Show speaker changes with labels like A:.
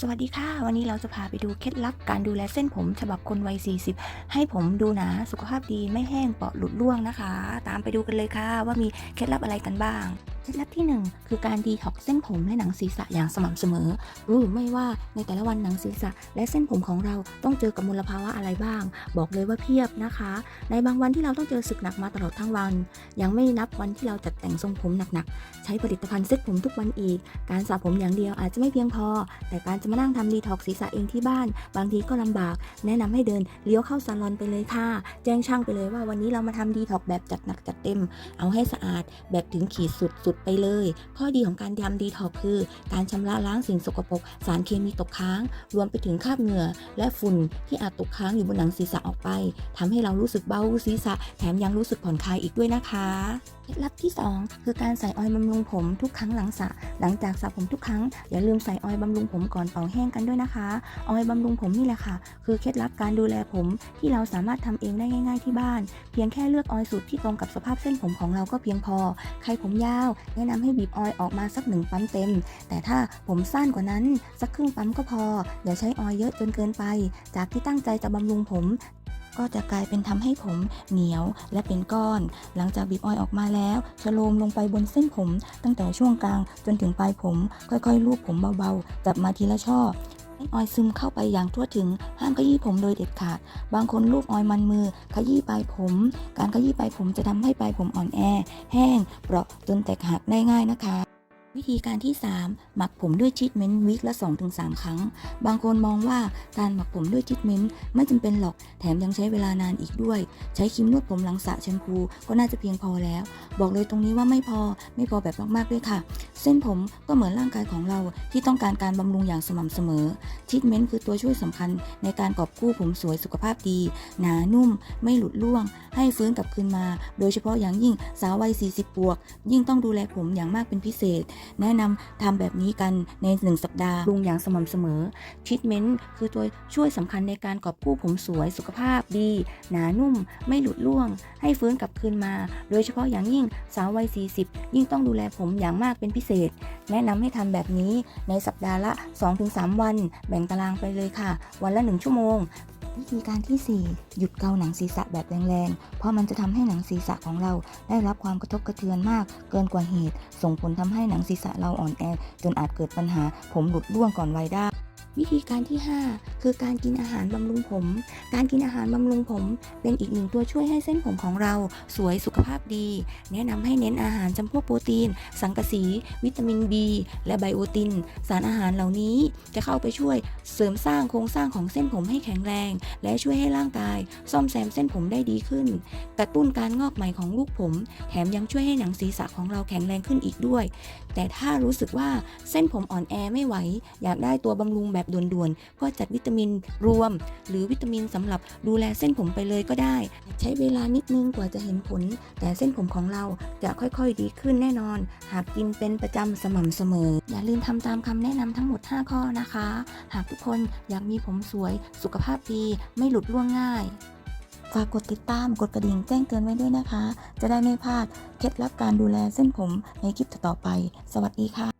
A: สวัสดีค่ะ วันนี้เราจะพาไปดูเคล็ดลับการดูแลเส้นผมฉบับคนวัย 40 ให้ผมดูหนาสุขภาพดีไม่แห้งเปราะหลุดร่วงนะคะ ตามไปดูกันเลยค่ะว่ามีเคล็ดลับอะไรกันบ้าง ล็ดลับที่ 1 คือการดีท็อกเส้นผมและหนังศีรษะอย่างสม่ำเสมอ รู้หรือไม่ว่าในแต่ละวันหนังศีรษะ และเส้นผมของเราต้องเจอกับมลภาวะอะไรบ้าง บอกเลยว่าเพียบนะคะ ในบางวันที่เราต้องเจอศึกหนักมาตลอดทั้งวัน ยังไม่นับวันที่เราจัดแต่งทรงผมหนักๆ ใช้ผลิตภัณฑ์เซ็ตผมทุกวันอีก การสระผมอย่างเดียวอาจจะไม่เพียงพอ แต่การจะมานั่งทำดีท็อกศีรษะเองที่บ้าน บางทีก็ลำบาก แนะนำให้เดินเลี้ยวเข้าซาลอนไปเลยค่ะ แจ้งช่างไปเลยว่าวันนี้เรามาทำดีท็อกแบบจัดหนักจัดเต็ม เอาให้สะอาดแบบถึงขีดสุดสุดไปเลย ข้อดีของการทำดีท็อกคือ การชำระล้างสิ่งสกปรก สารเคมีตกค้าง รวมไปถึงคราบเหงื่อ และฝุ่นที่อาจตกค้างอยู่บนหนังศีรษะออกไปทำให้เรารู้สึกเบาศีรษะ แถมยังรู้สึกผ่อนคลายอีกด้วยนะคะเคล็ดลับที่ 2 คือการใส่ออยล์บำรุงผมทุกครั้งหลังสระหลังจากสระผมทุกครั้งอย่าลืมใส่ออยล์บำรุงผมก่อนเป่าแห้งกันด้วยนะคะออยล์บำรุงผมนี่แหละค่ะ คือเคล็ดลับการดูแลผมที่เราสามารถทำเองได้ง่าย ๆที่บ้าน เพียงแค่เลือกออยล์สูตรที่ตรงกับสภาพเส้นผมของเราก็เพียงพอ ใครผมยาวแนะนำให้บีบออยล์ออกมาสักหนึ่งปั๊มเต็ม แต่ถ้าผมสั้นกว่านั้นสักครึ่งปั๊มก็พอ อย่าใช้ออยล์เยอะจนเกินไป จากที่ตั้งใจจะบำรุงผมก็จะกลายเป็นทำให้ผมเหนียวและเป็นก้อน หลังจากบีบออยออกมาแล้วชโลมลงไปบนเส้นผม ตั้งแต่ช่วงกลางจนถึงปลายผม ค่อยๆลูบผมเบาๆ จับมาทีละช่อ ออยซึมเข้าไปอย่างทั่วถึงห้ามขยี้ผมโดยเด็ดขาด บางคนลูบออยมันมือ ขยี้ปลายผม การขยี้ปลายผมจะทำให้ปลายผมอ่อนแอ แห้ง เปราะจนแตกหักได้ง่ายนะคะ วิธีการที่ 3 หมักผมด้วยทรีทเมนต์วีคละ 2-3 ครั้ง บางคนมองว่าการหมักผมด้วยทรีทเมนต์ไม่จำเป็นหรอก แถมยังใช้เวลานานอีกด้วย ใช้ครีมนวดผมหลังสระแชมพูก็น่าจะเพียงพอแล้ว บอกเลยตรงนี้ว่าไม่พอ ไม่พอแบบมากๆด้วยค่ะ เส้นผมก็เหมือนร่างกายของเราที่ต้องการการบำรุงอย่างสม่ำเสมอทรีทเมนต์คือตัวช่วยสำคัญในการกอบกู้ผมสวยสุขภาพดี หนานุ่ม ไม่หลุดร่วง ให้ฟื้นกลับคืนมา โดยเฉพาะอย่างยิ่งสาววัย 40 บวก ยิ่งต้องดูแลผมอย่างมากเป็นพิเศษ แนะนำทำแบบนี้กันใน 1 สัปดาห์ปรุงอย่างสม่ำเสมอทรีทเมนต์คือตัวช่วยสำคัญในการกอบกู้ผมสวยสุขภาพดี หนานุ่ม ไม่หลุดร่วง ให้ฟื้นกลับคืนมา โดยเฉพาะอย่างยิ่งสาววัย 40 ยิ่งต้องดูแลผมอย่างมากเป็นพิเศษ แนะนำให้ทำแบบนี้ในสัปดาห์ละ 2-3 วัน แบ่งตารางไปเลยค่ะ วันละ 1 ชั่วโมง วิธีการที่ 4 หยุดเกาหนังศีรษะแบบแรงๆ เพราะมันจะทำให้หนังศีรษะของเราได้รับความกระทบกระเทือนมาก เกินกว่าเหตุ ส่งผลทำให้หนังศีรษะเราอ่อนแอ จนอาจเกิดปัญหาผมหลุดร่วงก่อนวัยได้ วิธีการที่ 5 คือการกินอาหารบำรุงผม การกินอาหารบำรุงผม เป็นอีกหนึ่งตัวช่วยให้เส้นผมของเราสวยสุขภาพดี แนะนำให้เน้นอาหารจำพวกโปรตีน สังกะสี วิตามิน B และไบโอติน สารอาหารเหล่านี้จะเข้าไปช่วยเสริมสร้างโครงสร้างของเส้นผมให้แข็งแรง และช่วยให้ร่างกาย ซ่อมแซมเส้นผมได้ดีขึ้น กระตุ้นการงอกใหม่ของลูกผม แถมยังช่วยให้หนังศีรษะของเราแข็งแรงขึ้นอีกด้วย แต่ถ้ารู้สึกว่าเส้นผมอ่อนแอไม่ไหว อยากได้ตัวบำรุงแบบด่วนๆ ก็จัดวิตามินรวม หรือวิตามินสำหรับดูแลเส้นผมไปเลยก็ได้ ใช้เวลานิดนึงกว่าจะเห็นผล แต่เส้นผมของเราจะค่อยๆดีขึ้นแน่นอน หากกินเป็นประจำสม่ำเสมอ อย่าลืมทำตามคำแนะนำทั้งหมด 5 ข้อนะคะ หากทุกคนอยากมีผมสวยสุขภาพดีไม่หลุดร่วงง่ายฝากกดติดตามกดกระดิ่งแจ้งเตือนไว้ด้วยนะคะ จะได้ไม่พลาดเคล็ดลับการดูแลเส้นผมในคลิปต่อๆไป สวัสดีค่ะ